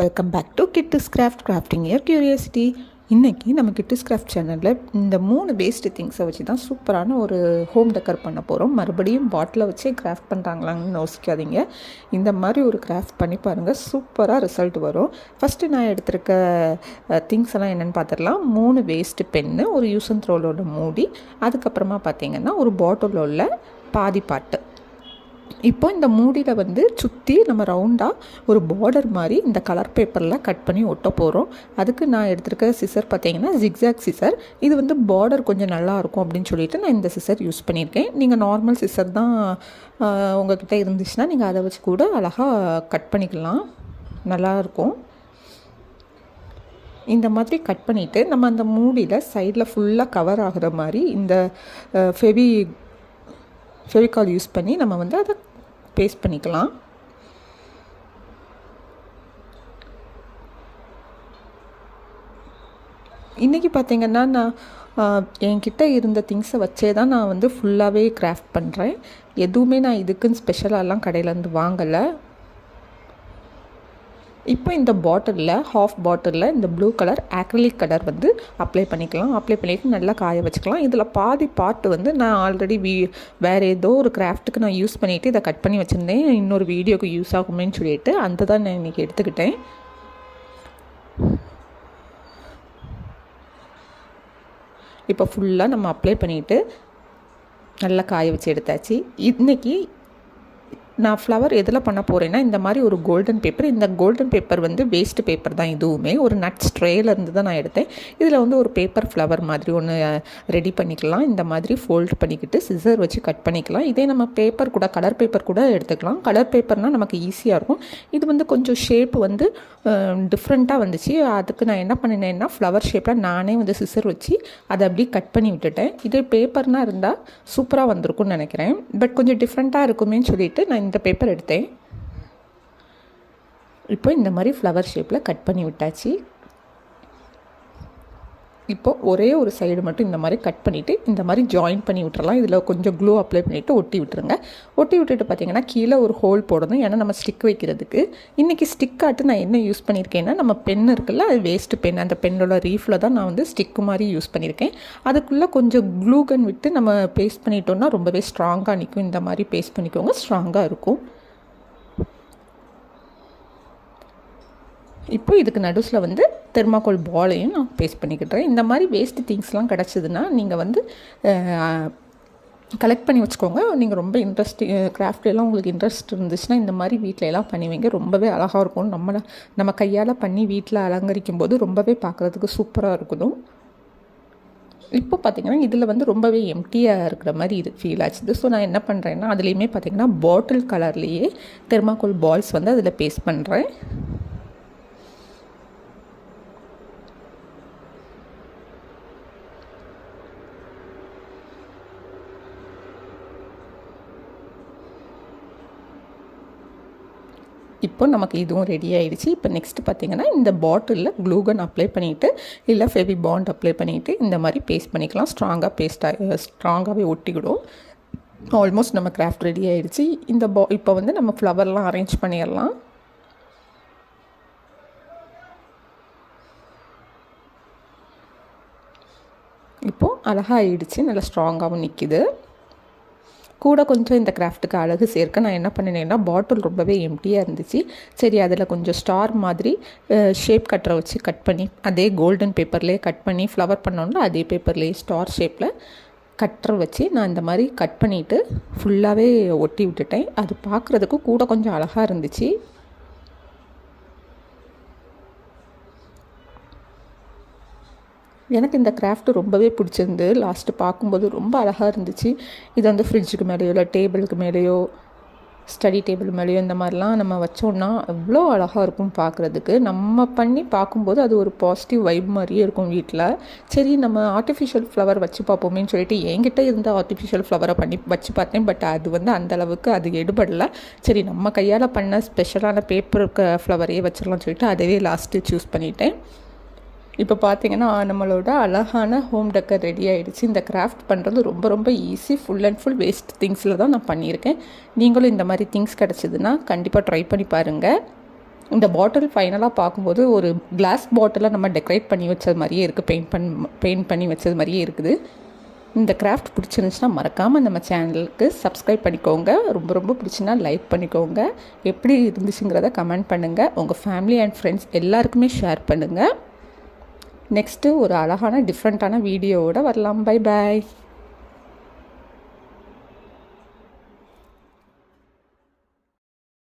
Welcome back to kiddies craft crafting year curiosity இன்றைக்கி நம்ம கிட்டிஸ் craft சேனலில் இந்த மூணு வேஸ்ட் திங்ஸை வச்சு தான் சூப்பரான ஒரு ஹோம் டெக்கர் பண்ண போகிறோம் மறுபடியும் பாட்டிலை வச்சே கிராஃப்ட் பண்ணுறாங்களான்னு யோசிக்காதீங்க. இந்த மாதிரி ஒரு கிராஃப்ட் பண்ணி பாருங்கள் சூப்பராக ரிசல்ட் வரும். ஃபஸ்ட்டு நான் எடுத்திருக்க திங்ஸ் எல்லாம் என்னென்னு பார்த்துடலாம் மூணு வேஸ்ட்டு பென்னு ஒரு யூஸ் அண்ட் த்ரோலோட மூடி அதுக்கப்புறமா பார்த்தீங்கன்னா ஒரு பாட்டிலோட பாதி பாட்டு. இப்போ இந்த மூடியில் வந்து சுற்றி நம்ம ரவுண்டாக ஒரு பார்டர் மாதிரி இந்த கலர் பேப்பரில் கட் பண்ணி ஒட்ட போகிறோம் அதுக்கு நான் எடுத்திருக்க சிசர் பார்த்தீங்கன்னா ஜிக்ஸாக் சிசர் இது வந்து பார்டர் கொஞ்சம் நல்லாயிருக்கும் அப்படின்னு சொல்லிட்டு நான் இந்த சிசர் யூஸ் பண்ணியிருக்கேன். நீங்கள் நார்மல் சிசர் தான் ஆஹ், உங்ககிட்ட இருந்துச்சுன்னா நீங்கள் அதை வச்சு கூட அழகாக கட் பண்ணிக்கலாம். நல்லாயிருக்கும் இந்த மாதிரி கட் பண்ணிவிட்டு நம்ம அந்த மூடியில் சைடில் ஃபுல்லாக கவர் ஆகிற மாதிரி இந்த ஃபெவி ஃபெவிகால் யூஸ் பண்ணி நம்ம வந்து அதை பேஸ்ட் பண்ணிக்கலாம். இன்றைக்கி பார்த்தீங்கன்னா நான் என்கிட்ட இருந்த திங்ஸை வச்சே தான் நான் வந்து ஃபுல்லாகவே கிராஃப்ட் பண்ணுறேன் எதுவுமே நான் இதுக்குன்னு ஸ்பெஷலாலாம் கடையிலேருந்து வாங்கலை. இப்போ இந்த பாட்டிலில் ஹாஃப் பாட்டிலில் இந்த ப்ளூ கலர் ஆக்ரிலிக் கலர் வந்து அப்ளை பண்ணிக்கலாம். அப்ளை பண்ணிவிட்டு நல்லா காய வச்சுக்கலாம். இதில் பாதி பார்ட் வந்து நான் ஆல்ரெடி வீ வேறு ஏதோ ஒரு கிராஃப்ட்டுக்கு நான் யூஸ் பண்ணிவிட்டு இதை கட் பண்ணி வச்சுருந்தேன். இன்னொரு வீடியோக்கு யூஸ் ஆகுமேன்னு சொல்லிட்டு அந்த தான் நான் இன்றைக்கி எடுத்துக்கிட்டேன். இப்போ ஃபுல்லாக நம்ம அப்ளை பண்ணிவிட்டு நல்லா காய வச்சு எடுத்தாச்சு. இன்றைக்கி நான் ஃப்ளவர் எதில் பண்ண போகிறேன்னா இந்த மாதிரி ஒரு கோல்டன் பேப்பர் இந்த கோல்டன் பேப்பர் வந்து வேஸ்ட் பேப்பர் தான் இதுவுமே ஒரு நட்ஸ் ட்ரேலேருந்து தான் நான் எடுத்தேன். இதில் வந்து ஒரு பேப்பர் ஃப்ளவர் மாதிரி ஒன்று ரெடி பண்ணிக்கலாம். இந்த மாதிரி ஃபோல்ட் பண்ணிக்கிட்டு சிசர் வச்சு கட் பண்ணிக்கலாம். இதே நம்ம பேப்பர் கூட கலர் பேப்பர் கூட எடுத்துக்கலாம். கலர் பேப்பர்னால் நமக்கு ஈஸியாக இருக்கும். இது வந்து கொஞ்சம் ஷேப் வந்து டிஃப்ரெண்ட்டாக வந்துச்சு. அதுக்கு நான் என்ன பண்ணினேன்னா ஃப்ளவர் ஷேப்பில் நானே வந்து சிசர் வச்சு அதை அப்படியே கட் பண்ணி விட்டுட்டேன். இதே பேப்பர்னால் இருந்தால் சூப்பராக வந்திருக்கும்னு நினைக்கிறேன். பட் கொஞ்சம் டிஃப்ரெண்ட்டாக இருக்குமேன்னு சொல்லிட்டு நான் இந்த பேப்பர் எடுத்தேன். இப்போ இந்த மாதிரி ஃப்ளவர் ஷேப்பில் கட் பண்ணி விட்டாச்சு. இப்போ ஒரே ஒரு சைடு மட்டும் இந்த மாதிரி கட் பண்ணிவிட்டு இந்த மாதிரி ஜாயின் பண்ணி விட்டுறலாம். இதில் கொஞ்சம் க்ளூ அப்ளை பண்ணிவிட்டு ஒட்டி விட்டுருங்க. ஒட்டி விட்டுட்டு பார்த்தீங்கன்னா கீழே ஒரு ஹோல் போடணும். ஏன்னா நம்ம ஸ்டிக் வைக்கிறதுக்கு. இன்றைக்கி ஸ்டிக்காட்டு நான் என்ன யூஸ் பண்ணியிருக்கேன்னா நம்ம பென் இருக்குல்ல அது வேஸ்ட்டு பென் அந்த பென்னோட ரீஃபில் தான் நான் வந்து ஸ்டிக்கு மாதிரி யூஸ் பண்ணியிருக்கேன் அதுக்குள்ளே கொஞ்சம் க்ளூ கன் விட்டு நம்ம பேஸ்ட் பண்ணிட்டோம்னா ரொம்பவே ஸ்ட்ராங்காக நிற்கும் இந்த மாதிரி பேஸ்ட் பண்ணிக்கோங்க. ஸ்ட்ராங்காக இருக்கும். இப்போ இதுக்கு நடுஸில் வந்து தெர்மாக்கோல் பாலையும் நான் பேஸ்ட் பண்ணிக்கிட்டுறேன். இந்த மாதிரி வேஸ்ட்டு திங்ஸ்லாம் கிடச்சிதுன்னா நீங்கள் வந்து கலெக்ட் பண்ணி வச்சுக்கோங்க. நீங்கள் ரொம்ப இன்ட்ரெஸ்ட் கிராஃப்ட்லாம் உங்களுக்கு இன்ட்ரெஸ்ட் இருந்துச்சுன்னா இந்த மாதிரி வீட்டில எல்லாம் பண்ணி வைங்க ரொம்பவே அழகாக இருக்கும். நம்ம நம்ம கையால் பண்ணி வீட்டில் அலங்கரிக்கும் போது ரொம்பவே பார்க்குறதுக்கு சூப்பராக இருக்கணும் இப்போ பார்த்தீங்கன்னா இதில் வந்து ரொம்பவே எம்டியாக இருக்கிற மாதிரி இது ஃபீல் ஆச்சுது. ஸோ நான் என்ன பண்ணுறேன்னா அதுலேயுமே பார்த்தீங்கன்னா பாட்டில் கலர்லேயே தெர்மாக்கோல் பால்ஸ் வந்து அதில் பேஸ்ட் பண்ணுறேன் இப்போ நமக்கு இதுவும் ரெடி ஆயிடுச்சு. இப்போ நெக்ஸ்ட் பார்த்தீங்கன்னா இந்த பாட்டிலில் க்ளூகன் அப்ளை பண்ணிவிட்டு இல்லை ஃபெவி பாண்ட் அப்ளை பண்ணிவிட்டு இந்த மாதிரி பேஸ்ட் பண்ணிக்கலாம். ஸ்ட்ராங்காக பேஸ்ட் ஸ்ட்ராங்காகவே ஒட்டிக்கிடும். ஆல்மோஸ்ட் நம்ம கிராஃப்ட் ரெடி ஆயிடுச்சு. இந்த பா இப்போ வந்து நம்ம ஃப்ளவர்லாம் அரேஞ்ச் பண்ணிடலாம். இப்போது அழகாக ஆயிடுச்சு நல்லா ஸ்ட்ராங்காகவும் நிற்கிது கூட கொஞ்சம் இந்த கிராஃப்ட்டுக்கு அழகு சேர்க்க நான் என்ன பண்ணினேன்னா பாட்டில் ரொம்பவே எம்டியாக இருந்துச்சு. சரி அதில் கொஞ்சம் ஸ்டார் மாதிரி ஷேப் கட்டரை வச்சு கட் பண்ணி அதே கோல்டன் பேப்பர்லேயே கட் பண்ணி ஃப்ளவர் பண்ணோன்னா அதே பேப்பர்லேயே ஸ்டார் ஷேப்பில் கட்டரை வச்சு நான் இந்த மாதிரி கட் பண்ணிவிட்டு ஃபுல்லாகவே ஒட்டி விட்டுட்டேன். அது பார்க்குறதுக்கு கூட கொஞ்சம் அழகாக இருந்துச்சு. எனக்கு இந்த கிராஃப்ட் ரொம்பவே பிடிச்சிருந்து லாஸ்ட்டு பார்க்கும்போது ரொம்ப அழகாக இருந்துச்சு. இது வந்து ஃப்ரிட்ஜுக்கு மேலேயோ இல்லை டேபிளுக்கு மேலேயோ ஸ்டடி டேபிள் மேலேயோ இந்த மாதிரிலாம் நம்ம வச்சோம்னா எவ்வளோ அழகாக இருக்கும் பார்க்குறதுக்கு. நம்ம பண்ணி பார்க்கும்போது அது ஒரு பாசிட்டிவ் வைப் மாதிரியே இருக்கும் வீட்டில் சரி நம்ம ஆர்டிஃபிஷியல் ஃப்ளவர் வச்சு பார்ப்போமேன்னு சொல்லிட்டு என்கிட்ட இருந்த ஆர்டிஃபிஷியல் ஃப்ளவரை பண்ணி வச்சு பார்த்தேன். பட் அது வந்து அந்தளவுக்கு அது எடுபடல. சரி நம்ம கையால் பண்ண ஸ்பெஷலான பேப்பருக்கு ஃப்ளவரையே வச்சிடலாம்னு சொல்லிட்டு அதவே லாஸ்ட்டு சூஸ் பண்ணிட்டேன். இப்போ பார்த்தீங்கன்னா நம்மளோட அழகான ஹோம் டெக்கர் ரெடி ஆகிடுச்சு இந்த கிராஃப்ட் பண்ணுறது ரொம்ப ரொம்ப easy full and full waste திங்ஸில் தான் நான் பண்ணியிருக்கேன். நீங்களும் இந்த மாதிரி திங்ஸ் கிடச்சிதுன்னா கண்டிப்பாக ட்ரை பண்ணி பாருங்கள் இந்த பாட்டில் ஃபைனலாக பார்க்கும்போது ஒரு கிளாஸ் பாட்டிலை நம்ம டெக்கரேட் பண்ணி வச்சது மாதிரியே இருக்குது பெயிண்ட் பண் பெயிண்ட் பண்ணி வச்சது மாதிரியே இருக்குது. இந்த கிராஃப்ட் பிடிச்சிருந்துச்சுன்னா மறக்காமல் நம்ம சேனலுக்கு சப்ஸ்கிரைப் பண்ணிக்கோங்க. ரொம்ப ரொம்ப பிடிச்சின்னா லைக் பண்ணிக்கோங்க. எப்படி இருந்துச்சுங்கிறத கமெண்ட் பண்ணுங்கள் உங்கள் ஃபேமிலி அண்ட் ஃப்ரெண்ட்ஸ் எல்லாருக்குமே ஷேர் பண்ணுங்கள் நெக்ஸ்ட்டு ஒரு அழகான டிஃப்ரெண்ட்டான வீடியோவோட வரலாம். Bye bye